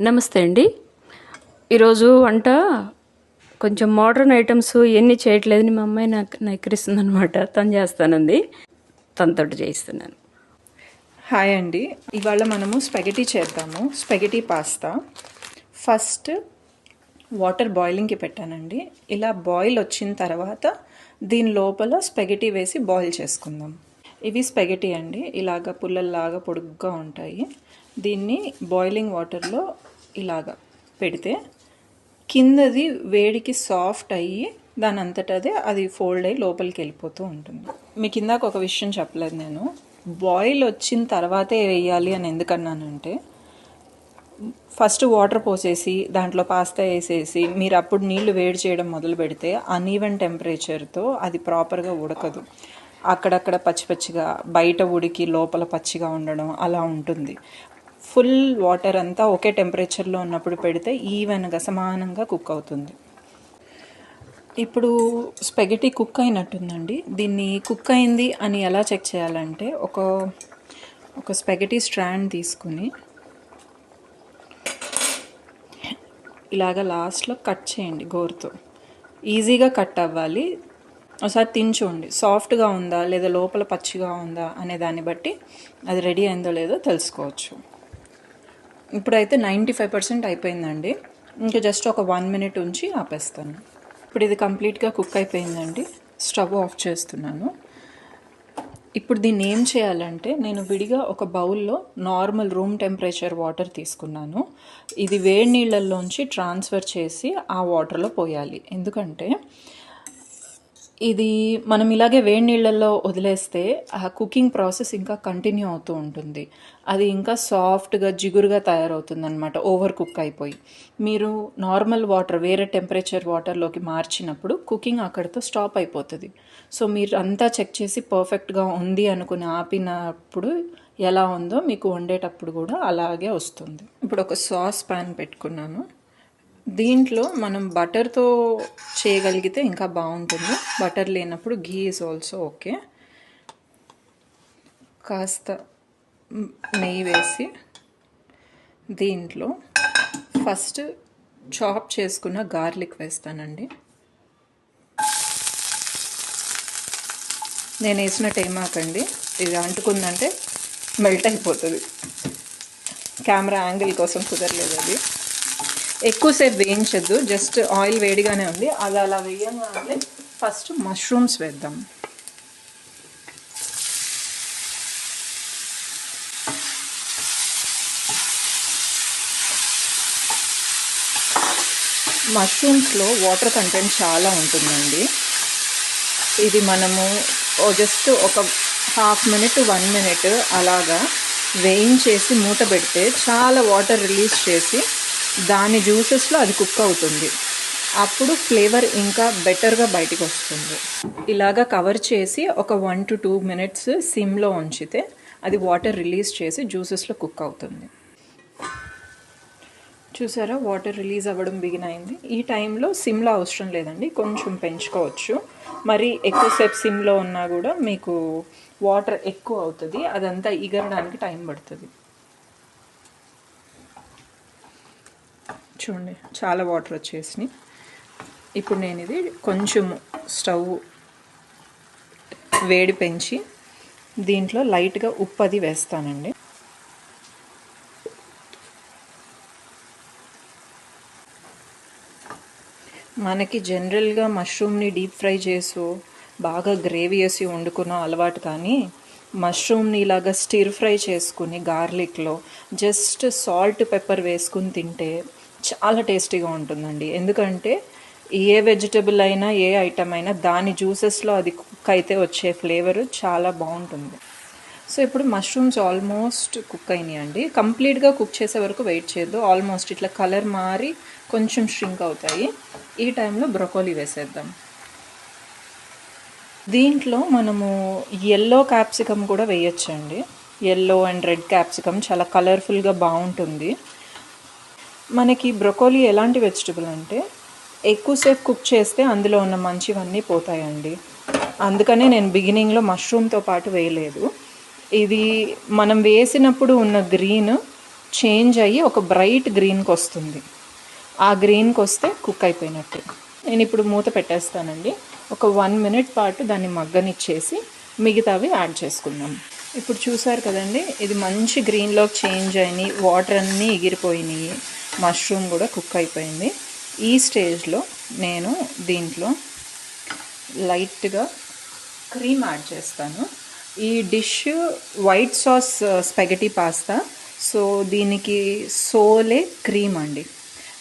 నమస్తే అండి. ఈరోజు వంట కొంచెం మోడర్న్ ఐటమ్స్ ఎన్ని చేయట్లేదని మా అమ్మాయి నాకు నైకరిస్తుంది అనమాట తను చేస్తానంది. తనతోటి చేయిస్తున్నాను. హాయ్ అండి. ఇవాళ మనము స్పెగటీ చేద్దాము. Spaghetti pasta. ఫస్ట్ వాటర్ బాయిలింగ్కి పెట్టానండి. ఇలా బాయిల్ వచ్చిన తర్వాత దీని లోపల స్పెగటీ వేసి బాయిల్ చేసుకుందాం. ఇవి స్పెగటీ అండి. ఇలాగ పుల్లల్లాగా పొడుగ్గా ఉంటాయి. దీన్ని బాయిలింగ్ వాటర్లో ఇలాగ పెడితే కిందది వేడికి సాఫ్ట్ అయ్యి దాని అంతటదే అది ఫోల్డ్ అయ్యి లోపలికి వెళ్ళిపోతూ ఉంటుంది. మీ కిందాక ఒక విషయం చెప్పలేదు నేను. బాయిల్ వచ్చిన తర్వాతే వేయాలి అని ఎందుకన్నానంటే ఫస్ట్ వాటర్ పోసేసి దాంట్లో పాస్తా వేసేసి మీరు అప్పుడు నీళ్ళు వేడి చేయడం మొదలు పెడితే అన్ఈవెన్ టెంపరేచర్తో అది ప్రాపర్గా ఉడకదు. అక్కడక్కడ పచ్చి పచ్చిగా బయట ఉడికి లోపల పచ్చిగా ఉండడం అలా ఉంటుంది. ఫుల్ వాటర్ అంతా ఒకే టెంపరేచర్లో ఉన్నప్పుడు పెడితే ఈవెన్గా సమానంగా కుక్ అవుతుంది. ఇప్పుడు స్పెగటీ కుక్ అయినట్టుందండి. దీన్ని కుక్ అయింది అని ఎలా చెక్ చేయాలంటే ఒక ఒక స్పెగటీ స్ట్రాండ్ తీసుకుని ఇలాగ లాస్ట్లో కట్ చేయండి గోరుతో. ఈజీగా కట్ అవ్వాలి. ఒకసారి తిని సాఫ్ట్గా ఉందా లేదా లోపల పచ్చిగా ఉందా అనే దాన్ని బట్టి అది రెడీ అయిందో లేదో తెలుసుకోవచ్చు. ఇప్పుడైతే నైంటీ ఫైవ్ పర్సెంట్ అయిపోయిందండి. ఇంకా జస్ట్ ఒక వన్ మినిట్ ఉంచి ఆపేస్తాను. ఇప్పుడు ఇది కంప్లీట్గా కుక్ అయిపోయిందండి. స్టవ్ ఆఫ్ చేస్తున్నాను. ఇప్పుడు దీన్ని ఏం చేయాలంటే నేను విడిగా ఒక బౌల్లో నార్మల్ రూమ్ టెంపరేచర్ వాటర్ తీసుకున్నాను. ఇది వేడి నీళ్ళల్లోంచి ట్రాన్స్ఫర్ చేసి ఆ వాటర్లో పోయాలి. ఎందుకంటే ఇది మనం ఇలాగే వేడి నీళ్ళల్లో వదిలేస్తే ఆ కుకింగ్ ప్రాసెస్ ఇంకా కంటిన్యూ అవుతూ ఉంటుంది. అది ఇంకా సాఫ్ట్గా జిగురుగా తయారవుతుంది అనమాట ఓవర్ కుక్ అయిపోయి. మీరు నార్మల్ వాటర్ వేరే టెంపరేచర్ వాటర్లోకి మార్చినప్పుడు కుకింగ్ అక్కడితో స్టాప్ అయిపోతుంది. సో మీరు అంతా చెక్ చేసి పర్ఫెక్ట్గా ఉంది అనుకుని ఆపినప్పుడు ఎలా ఉందో మీకు వండేటప్పుడు కూడా అలాగే వస్తుంది. ఇప్పుడు ఒక సాస్ ప్యాన్ పెట్టుకున్నాను. దీంట్లో మనం బటర్తో చేయగలిగితే ఇంకా బాగుంటుంది. బటర్ లేనప్పుడు ఘీ ఈజ్ ఆల్సో ఓకే కాస్త నెయ్యి వేసి దీంట్లో ఫస్ట్ చాప్ చేసుకున్న గార్లిక్ వేస్తానండి. నేను వేసినట్టు ఏమాకండి ఇది అంటుకుందంటే మెల్ట్ అయిపోతుంది. కెమెరా యాంగిల్ కోసం కుదరలేదు అది. ఎక్కువసేపు వేయించద్దు జస్ట్ ఆయిల్ వేడిగానే ఉంది. అది అలా వేయగానే ఫస్ట్ మష్రూమ్స్ వేద్దాం. మష్రూమ్స్లో వాటర్ కంటెంట్ చాలా ఉంటుందండి. ఇది మనము జస్ట్ ఒక హాఫ్ మినిట్ వన్ మినిట్ అలాగా వేయించేసి మూత పెడితే చాలా వాటర్ రిలీజ్ చేసి దాని జ్యూసెస్లో అది కుక్ అవుతుంది. అప్పుడు ఫ్లేవర్ ఇంకా బెటర్గా బయటికి వస్తుంది. ఇలాగా కవర్ చేసి ఒక వన్ టు టూ మినిట్స్ సిమ్లో ఉంచితే అది వాటర్ రిలీజ్ చేసి జ్యూసెస్లో కుక్ అవుతుంది. చూసారా? వాటర్ రిలీజ్ అవ్వడం బిగిన్ అయింది. ఈ టైంలో సిమ్లో అవసరం లేదండి. కొంచెం పెంచుకోవచ్చు. మరి ఎక్కువసేపు సిమ్లో ఉన్నా కూడా మీకు వాటర్ ఎక్కువ అవుతుంది. అదంతా ఇగరడానికి టైం పడుతుంది. చూడండి చాలా వాటర్ వచ్చేసినాయి. ఇప్పుడు నేను ఇది కొంచెము స్టవ్ వేడి పెంచి దీంట్లో లైట్గా ఉప్పు అది వేస్తానండి. మనకి జనరల్గా మష్రూమ్ని డీప్ ఫ్రై చేసు బాగా గ్రేవీ వేసి వండుకున్న అలవాటు కానీ మష్రూమ్ని ఇలాగా స్టిర్ ఫ్రై చేసుకుని గార్లిక్లో జస్ట్ సాల్ట్ పెప్పర్ వేసుకుని తింటే చాలా టేస్టీగా ఉంటుందండి. ఎందుకంటే ఏ వెజిటబుల్ అయినా ఏ ఐటమ్ అయినా దాని జ్యూసెస్లో అది కుక్ అయితే వచ్చే ఫ్లేవర్ చాలా బాగుంటుంది. సో ఇప్పుడు మష్రూమ్స్ ఆల్మోస్ట్ కుక్ అయినాయి అండి? కంప్లీట్గా కుక్ చేసే వరకు వెయిట్ చేయొద్దు. ఆల్మోస్ట్ ఇట్లా కలర్ మారి కొంచెం ష్రింక్ అవుతాయి. ఈ టైంలో బ్రొకోలీ వేసేద్దాం. దీంట్లో మనము ఎల్లో క్యాప్సికమ్ కూడా వేయచ్చండి. ఎల్లో అండ్ రెడ్ క్యాప్సికమ్ చాలా కలర్ఫుల్గా బాగుంటుంది. మనకి బ్రొకోలీ ఎలాంటి వెజిటబుల్ అంటే ఎక్కువసేపు కుక్ చేస్తే అందులో ఉన్న మంచివన్నీ పోతాయండి. అందుకనే నేను బిగినింగ్లో మష్రూమ్తో పాటు వేయలేదు. ఇది మనం వేసినప్పుడు ఉన్న గ్రీన్ చేంజ్ అయ్యి ఒక బ్రైట్ గ్రీన్కి వస్తుంది. ఆ గ్రీన్కి వస్తే కుక్ అయిపోయినట్టు. నేను ఇప్పుడు మూత పెట్టేస్తానండి. ఒక వన్ మినిట్ పాటు దాన్ని మగ్గనిచ్చేసి మిగతావి యాడ్ చేసుకుందాం. ఇప్పుడు చూసారు కదండి ఇది మంచి గ్రీన్లోకి చేంజ్ అయినాయి వాటర్ అన్నీ ఎగిరిపోయినాయి మష్రూమ్ కూడా కుక్ అయిపోయింది. ఈ స్టేజ్లో నేను దీంట్లో లైట్గా క్రీమ్ యాడ్ చేస్తాను. ఈ dish white sauce spaghetti pasta so దీనికి సోలే క్రీమ్ అండి.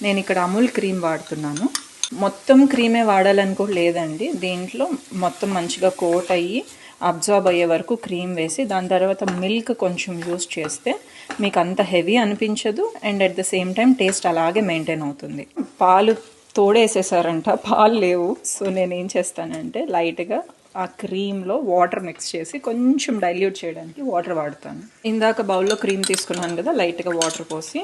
నేను ఇక్కడ అమూల్ క్రీమ్ వాడుతున్నాను. మొత్తం క్రీమే వాడాలని కూడా లేదండి. దీంట్లో మొత్తం మంచిగా కోట్ అయ్యి అబ్జార్బ్ అయ్యే వరకు క్రీమ్ వేసి దాని తర్వాత మిల్క్ కొంచెం యూస్ చేస్తే మీకు అంత హెవీ అనిపించదు. And at the same time taste అలాగే మెయింటైన్ అవుతుంది. పాలు తోడేసేసారంట పాలు లేవు. సో నేను ఏం చేస్తానంటే లైట్గా ఆ క్రీమ్లో వాటర్ మిక్స్ చేసి కొంచెం డైల్యూట్ చేయడానికి వాటర్ వాడతాను. ఇందాక బౌల్లో క్రీమ్ తీసుకున్నాను కదా లైట్గా వాటర్ పోసి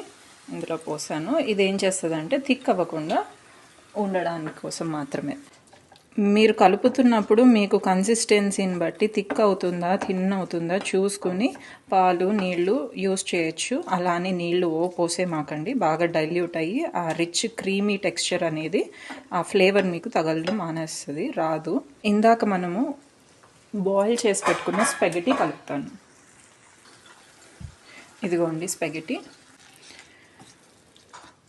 ఇందులో పోసాను. ఇది ఏం చేస్తుందంటే థిక్ అవ్వకుండా ఉండడానికి కోసం మాత్రమే. మీరు కలుపుతున్నప్పుడు మీకు కన్సిస్టెన్సీని బట్టి థిక్ అవుతుందా థిన్ అవుతుందా చూసుకుని పాలు నీళ్ళు యూస్ చేయొచ్చు. అలానే నీళ్ళు ఓ పోసే మాకండి. బాగా డైల్యూట్ అయ్యి ఆ రిచ్ క్రీమీ టెక్స్చర్ అనేది ఆ ఫ్లేవర్ మీకు తగలడం మానేస్తుంది. రాదు. ఇందాక మనము బాయిల్ చేసి పెట్టుకున్న స్పెగటీ కలుపుతాను. ఇదిగోండి స్పెగటీ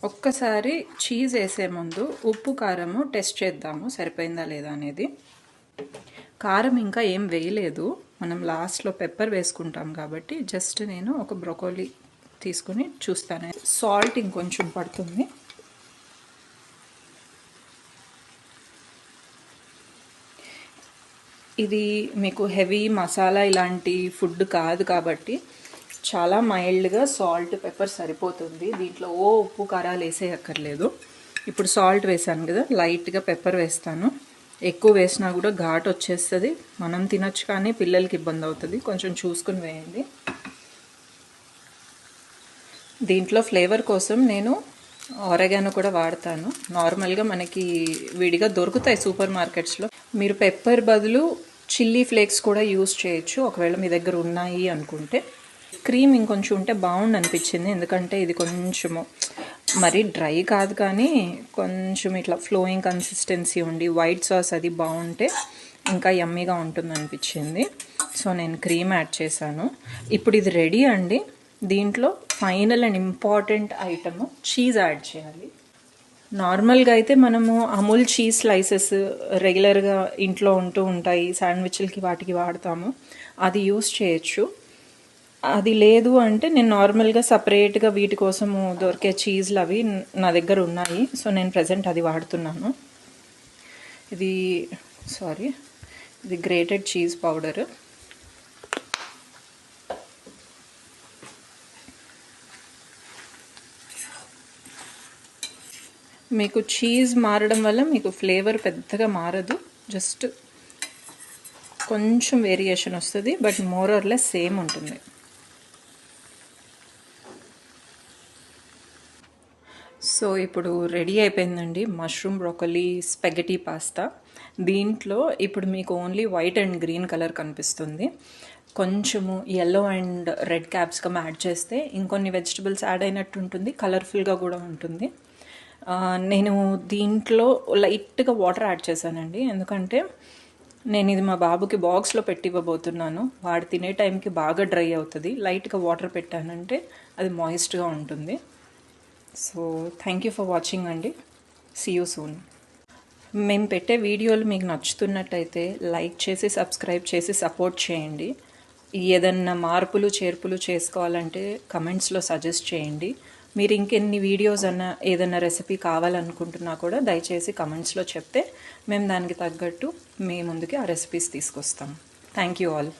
ఒక్కసారి చీజ్ వేసే ముందు ఉప్పు కారము టెస్ట్ చేద్దాము. సరిపోయిందా లేదా అనేది. కారం ఇంకా ఏం వేయలేదు. మనం లాస్ట్లో పెప్పర్ వేసుకుంటాం కాబట్టి జస్ట్ నేను ఒక బ్రొకోలీ తీసుకుని చూస్తాను. సాల్ట్ ఇంకొంచెం పడుతుంది. ఇది మీకు హెవీ మసాలా ఇలాంటి ఫుడ్ కాదు కాబట్టి చాలా మైల్డ్గా సాల్ట్ పెప్పర్ సరిపోతుంది. దీంట్లో ఓ ఉప్పు కారాలు వేసేయక్కర్లేదు. ఇప్పుడు సాల్ట్ వేసాను కదా లైట్గా పెప్పర్ వేస్తాను. ఎక్కువ వేసినా కూడా ఘాట్ వచ్చేస్తుంది. మనం తినొచ్చు కానీ పిల్లలకి ఇబ్బంది అవుతుంది. కొంచెం చూసుకుని వేయండి. దీంట్లో ఫ్లేవర్ కోసం నేను ఆరెగానో కూడా వాడతాను. నార్మల్గా మనకి విడిగా దొరుకుతాయి సూపర్ మార్కెట్స్లో మీరు పెప్పర్ బదులు చిల్లీ ఫ్లేక్స్ కూడా యూస్ చేయొచ్చు. ఒకవేళ మీ దగ్గర ఉన్నాయి అనుకుంటే. క్రీమ్ ఇంకొంచెం ఉంటే బాగుండు అనిపించింది ఎందుకంటే ఇది కొంచెము మరి డ్రై కాదు కానీ కొంచెం ఇట్లా ఫ్లోయింగ్ కన్సిస్టెన్సీ ఉండి వైట్ సాస్ అది బాగుంటే ఇంకా యమ్మీగా ఉంటుంది అనిపించింది సో నేను క్రీమ్ యాడ్ చేశాను. ఇప్పుడు ఇది రెడీ అండి. దీంట్లో final and important item cheese add చేయాలి. నార్మల్గా అయితే మనము అమూల్ చీజ్ స్లైసెస్ రెగ్యులర్గా ఇంట్లో ఉంటూ ఉంటాయి. శాండ్విచ్లకి వాటికి వాడతాము. అది యూస్ చేయొచ్చు. అది లేదు అంటే నేను నార్మల్గా సపరేట్గా వీటి కోసము దొరికే చీజ్లు అవి నా దగ్గర ఉన్నాయి. సో నేను ప్రజెంట్ అది వాడుతున్నాను. ఇది సారీ ఇది గ్రేటెడ్ చీజ్ పౌడర్. మీకు చీజ్ మారడం వల్ల మీకు ఫ్లేవర్ పెద్దగా మారదు. జస్ట్ కొంచెం వేరియేషన్ వస్తుంది but more or less same ఉంటుంది. సో ఇప్పుడు రెడీ అయిపోయిందండి మష్రూమ్ బ్రోకలీ స్పెగటీ పాస్తా. దీంట్లో ఇప్పుడు మీకు only white and green colour కనిపిస్తుంది. కొంచెము yellow and red capsicum add చేస్తే ఇంకొన్ని వెజిటబుల్స్ యాడ్ అయినట్టు ఉంటుంది కలర్ఫుల్గా కూడా ఉంటుంది. నేను దీంట్లో లైట్గా వాటర్ యాడ్ చేశానండి. ఎందుకంటే నేను ఇది మా బాబుకి బాక్స్లో పెట్టి ఇవ్వబోతున్నాను. వాడు తినే టైంకి బాగా డ్రై అవుతుంది. లైట్గా వాటర్ పెట్టానంటే అది మాయిస్ట్గా ఉంటుంది. So thank you for watching అండి. సీ యూ సూన్ మేము పెట్టే వీడియోలు మీకు నచ్చుతున్నట్టయితే లైక్ చేసి సబ్స్క్రైబ్ చేసి సపోర్ట్ చేయండి. ఏదన్నా మార్పులు చేర్పులు చేసుకోవాలంటే కమెంట్స్లో సజెస్ట్ చేయండి. మీరు ఇంకెన్ని వీడియోస్ అన్న ఏదైనా రెసిపీ కావాలనుకుంటున్నా కూడా దయచేసి కమెంట్స్లో చెప్తే మేము దానికి తగ్గట్టు మీ ముందుకి ఆ రెసిపీస్ తీసుకొస్తాం. Thank you all